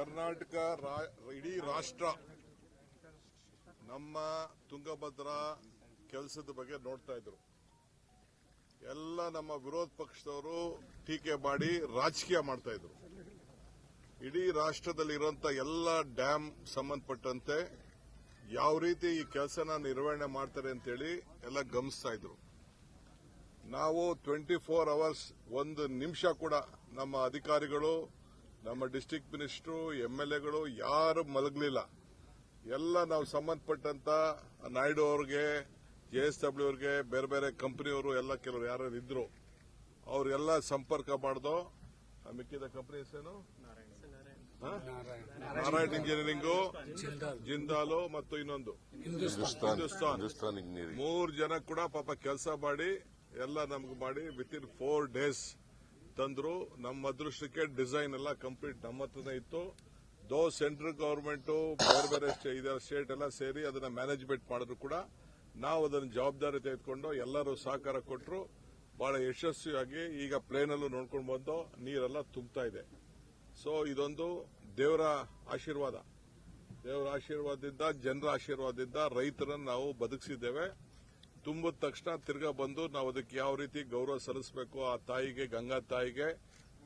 ಕರ್ನಾಟಕ ಇಡೀ ರಾಷ್ಟ್ರ ನಮ್ಮ ತುಂಗಭದ್ರಾ ಕೆಲಸದ ಬಗ್ಗೆ ನೋಡ್ತಾ ಇದ್ರು. ಎಲ್ಲ ನಮ್ಮ ವಿರೋಧ ಪಕ್ಷದವರು ಟೀಕೆ ಮಾಡಿ ರಾಜಕೀಯ ಮಾಡ್ತಾ ಇದ್ರು. ಇಡೀ ರಾಷ್ಟ್ರದಲ್ಲಿ ಇರುವಂತಹ ಎಲ್ಲ ಡ್ಯಾಮ್ ಸಂಬಂಧಪಟ್ಟಂತೆ ಯಾವ ರೀತಿ ಈ ಕೆಲಸನ ನಿರ್ವಹಣೆ ಮಾಡ್ತಾರೆ ಅಂತೇಳಿ ಎಲ್ಲ ಗಮನಿಸ್ತಾ ಇದ್ರು. ನಾವು ಟ್ವೆಂಟಿ ಫೋರ್ ಅವರ್ಸ್ ಒಂದು ನಿಮಿಷ ಕೂಡ ನಮ್ಮ ಅಧಿಕಾರಿಗಳು ನಮ್ಮ ಡಿಸ್ಟಿಕ್ ಮಿನಿಸ್ಟ್ರು ಎಂ ಎಲ್ ಎಗಳು ಯಾರು ಮಲಗಲಿಲ್ಲ. ಎಲ್ಲ ನಾವು ಸಂಬಂಧಪಟ್ಟಂತ ನಾಯ್ಡು ಅವ್ರಿಗೆ ಜೆ ಎಸ್ ಡಬ್ಲ್ಯೂ ಅವ್ರಿಗೆ ಬೇರೆ ಬೇರೆ ಕಂಪನಿಯವರು ಎಲ್ಲ ಕೆಲವರು ಯಾರು ಇದ್ರು. ಅವರೆಲ್ಲ ಸಂಪರ್ಕ ಮಾಡ್ದೋ ಆ ಮಿಕ್ಕಿದ ಕಂಪನಿ ಹೆಸರೇನು? ಹಾ? ನಾರಾಯಣ್ ಇಂಜಿನಿಯರಿಂಗು ಜಿಂದಾಲು. ಮತ್ತು ಇನ್ನೊಂದು. ಹಿಂದೂಸ್ತಾನ್. ಮೂರ್ ಜನ ಕೂಡ ಪಾಪ ಕೆಲಸ ಮಾಡಿ ಎಲ್ಲ ನಮ್ಗೆ ಮಾಡಿ ವಿತ್ ಇನ್ ಫೋರ್ ಡೇಸ್ ತಂದ್ರು. ನಮ್ಮ ಅದೃಷ್ಟಕ್ಕೆ ಡಿಸೈನ್ ಎಲ್ಲ ಕಂಪ್ಲೀಟ್ ನಮ್ಮ ಹತ್ರನೇ ಇತ್ತು. ದೋ ಸೆಂಟ್ರಲ್ ಗವರ್ಮೆಂಟ್ ಬೇರೆ ಬೇರೆ ಸ್ಟೇಟ್ ಎಲ್ಲ ಸೇರಿ ಅದನ್ನ ಮ್ಯಾನೇಜ್ಮೆಂಟ್ ಮಾಡಿದ್ರು ಕೂಡ. ನಾವು ಅದನ್ನ ಜವಾಬ್ದಾರಿ ತೆಗೆದುಕೊಂಡು ಎಲ್ಲರೂ ಸಹಕಾರ ಕೊಟ್ಟರು ಬಹಳ ಯಶಸ್ವಿಯಾಗಿ ಈಗ ಪ್ಲೇನಲ್ಲೂ ನೋಡ್ಕೊಂಡು ಬಂದು ನೀರೆಲ್ಲ ತುಂಬ್ತಾ ಇದೆ. ಸೊ ಇದೊಂದು ದೇವರ ಆಶೀರ್ವಾದ. ದೇವರ ಆಶೀರ್ವಾದದಿಂದ, ಜನರ ಆಶೀರ್ವಾದದಿಂದ ರೈತರನ್ನು ನಾವು ಬದುಕಿಸಿದ್ದೇವೆ. ತುಂಬಿದ ತಕ್ಷಣ ತಿರ್ಗಾ ಬಂದು ನಾವು ಅದಕ್ಕೆ ಯಾವ ರೀತಿ ಗೌರವ ಸಲ್ಲಿಸಬೇಕು, ಆ ತಾಯಿಗೆ, ಗಂಗಾ ತಾಯಿಗೆ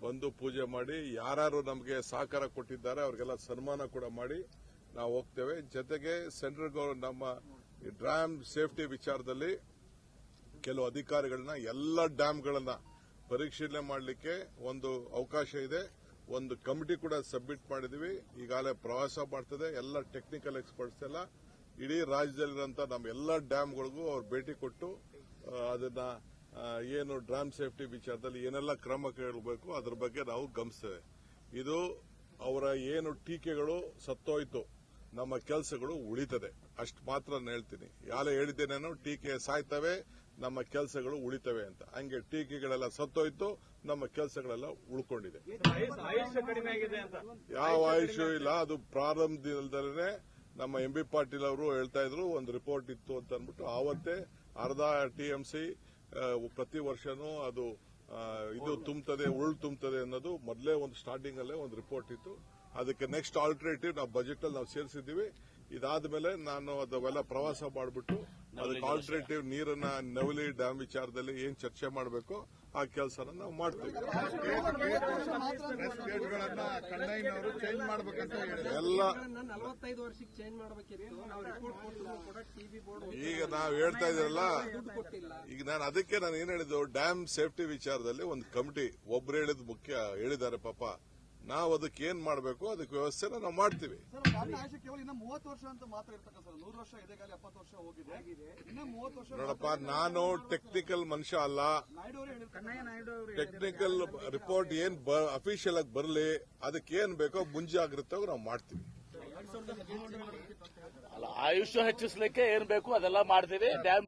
ಬಂದು ಪೂಜೆ ಮಾಡಿ ಯಾರು ನಮಗೆ ಸಹಕಾರ ಕೊಟ್ಟಿದ್ದಾರೆ ಅವರಿಗೆಲ್ಲ ಸನ್ಮಾನ ಕೂಡ ಮಾಡಿ ನಾವು ಹೋಗ್ತೇವೆ. ಜೊತೆಗೆ ಸೆಂಟ್ರಲ್ ಗೌರ್ಮೆಂಟ್ ನಮ್ಮ ಡ್ಯಾಮ್ ಸೇಫ್ಟಿ ವಿಚಾರದಲ್ಲಿ ಕೆಲವು ಅಧಿಕಾರಿಗಳನ್ನ, ಎಲ್ಲ ಡ್ಯಾಮ್ಗಳನ್ನ ಪರಿಶೀಲನೆ ಮಾಡಲಿಕ್ಕೆ ಒಂದು ಅವಕಾಶ ಇದೆ. ಒಂದು ಕಮಿಟಿ ಕೂಡ ಸಬ್ಮಿಟ್ ಮಾಡಿದೀವಿ. ಈಗಾಗಲೇ ಪ್ರವಾಸ ಮಾಡ್ತದೆ. ಎಲ್ಲ ಟೆಕ್ನಿಕಲ್ ಎಕ್ಸ್ಪರ್ಟ್ಸ್ ಎಲ್ಲ ಇಡೀ ರಾಜ್ಯದಲ್ಲಿರುವಂತ ನಮ್ಮ ಎಲ್ಲ ಡ್ಯಾಮ್ಗಳಿಗೂ ಅವ್ರು ಭೇಟಿ ಕೊಟ್ಟು ಅದನ್ನ ಏನು ಡ್ಯಾಮ್ ಸೇಫ್ಟಿ ವಿಚಾರದಲ್ಲಿ ಏನೆಲ್ಲ ಕ್ರಮ ಕೈಗೊಳ್ಳಬೇಕು ಅದ್ರ ಬಗ್ಗೆ ನಾವು ಗಮನಿಸ್ತೇವೆ. ಇದು ಅವರ ಏನು ಟೀಕೆಗಳು ಸತ್ತೋಯ್ತು ನಮ್ಮ ಕೆಲಸಗಳು ಉಳಿತದೆ. ಅಷ್ಟು ಮಾತ್ರ ನಾನು ಹೇಳ್ತೀನಿ. ಯಾರು ಹೇಳಿದ್ದೇನೇನು ಟೀಕೆ ಸಾಯ್ತವೆ ನಮ್ಮ ಕೆಲಸಗಳು ಉಳಿತವೆ ಅಂತ. ಹಂಗೆ ಟೀಕೆಗಳೆಲ್ಲ ಸತ್ತೋಯ್ತು ನಮ್ಮ ಕೆಲಸಗಳೆಲ್ಲ ಉಳ್ಕೊಂಡಿದೆ. ಆಯುಷ್ಯ ಯಾವ ಆಯುಷು ಇಲ್ಲ ಅದು ಪ್ರಾರಂಭದಲ್ಲೇ ನಮ್ಮ ಎಂ ಬಿ ಪಾಟೀಲ್ ಅವರು ಹೇಳ್ತಾ ಇದ್ರು ಒಂದು ರಿಪೋರ್ಟ್ ಇತ್ತು ಅಂತ ಅಂದ್ಬಿಟ್ಟು ಆವತ್ತೇ ಅರ್ಧ ಟಿಎಂಸಿ ಪ್ರತಿ ವರ್ಷನೂ ಅದು ಇದು ತುಂಬುತ್ತದೆ ಉರುಳು ತುಂಬುತ್ತದೆ ಅನ್ನೋದು ಮೊದಲೇ ಒಂದು ಸ್ಟಾರ್ಟಿಂಗ್ ಅಲ್ಲೇ ಒಂದು ರಿಪೋರ್ಟ್ ಇತ್ತು. ಅದಕ್ಕೆ ನೆಕ್ಸ್ಟ್ ಆಲ್ಟರ್ನೇಟಿವ್ ನಾವು ಬಜೆಟ್ ಅಲ್ಲಿ ನಾವು ಸೇರಿಸಿದ್ದೀವಿ. ಇದಾದ್ಮೇಲೆ ನಾನು ಅದವೆಲ್ಲ ಪ್ರವಾಸ ಮಾಡಿಬಿಟ್ಟು ಅದಕ್ಕೆ ಆಲ್ಟರ್ನೇಟಿವ್ ನೀರನ್ನ ನವಲಿ ಡ್ಯಾಮ್ ವಿಚಾರದಲ್ಲಿ ಏನ್ ಚರ್ಚೆ ಮಾಡಬೇಕು ಆ ಕೆಲಸನ ನಾವು ಮಾಡ್ತೀವಿ. ಎಲ್ಲ ಈಗ ನಾವು ಹೇಳ್ತಾ ಇದ್ರಲ್ಲ ಈಗ ನಾನು ಅದಕ್ಕೆ ನಾನು ಏನ್ ಹೇಳಿದ್ದು ಡ್ಯಾಮ್ ಸೇಫ್ಟಿ ವಿಚಾರದಲ್ಲಿ ಒಂದು ಕಮಿಟಿ ಒಬ್ರು ಹೇಳಿದ್ ಮುಖ್ಯ ಹೇಳಿದ್ದಾರೆ ಪಾಪ. ನಾವು ಅದಕ್ಕೆ ಏನ್ ಮಾಡಬೇಕು? ಅದಕ್ಕೆ ವ್ಯವಸ್ಥೆನ ನಾವು ಮಾಡ್ತೀವಿ. ಸರ್ ಗಾಡಿ ಕೇವಲ ಇನ್ನ ಮೂವತ್ತು ವರ್ಷ ಅಂತ ಮಾತ್ರ ಇರ್ತಕ್ಕ ಸರ್. ನೂರು ವರ್ಷ ಇದೆಗಾಲಿ ಎಪ್ಪತ್ತು ವರ್ಷ ಹೋಗಿದೆ. ಇನ್ನ ಮೂವತ್ತು ವರ್ಷ ನೋಡಪ್ಪ ನಾನು ಟೆಕ್ನಿಕಲ್ ಮನುಷ್ಯ ಅಲ್ಲ. ಟೆಕ್ನಿಕಲ್ ರಿಪೋರ್ಟ್ ಏನ್ ಅಫಿಷಿಯಲ್ ಆಗಿ ಬರಲಿ ಅದಕ್ಕೆ ಏನ್ ಬೇಕೋ ಮುಂಜಾಗ್ರತೆ ನಾವು ಮಾಡ್ತೀವಿ. ಅಲ್ಲ ಆಯುಷ್ಯ ಹೆಚ್ಚಿಸಲಿಕ್ಕೆ ಏನ್ ಬೇಕು ಅದೆಲ್ಲ ಮಾಡ್ತೀವಿ. ಡ್ಯಾಮ್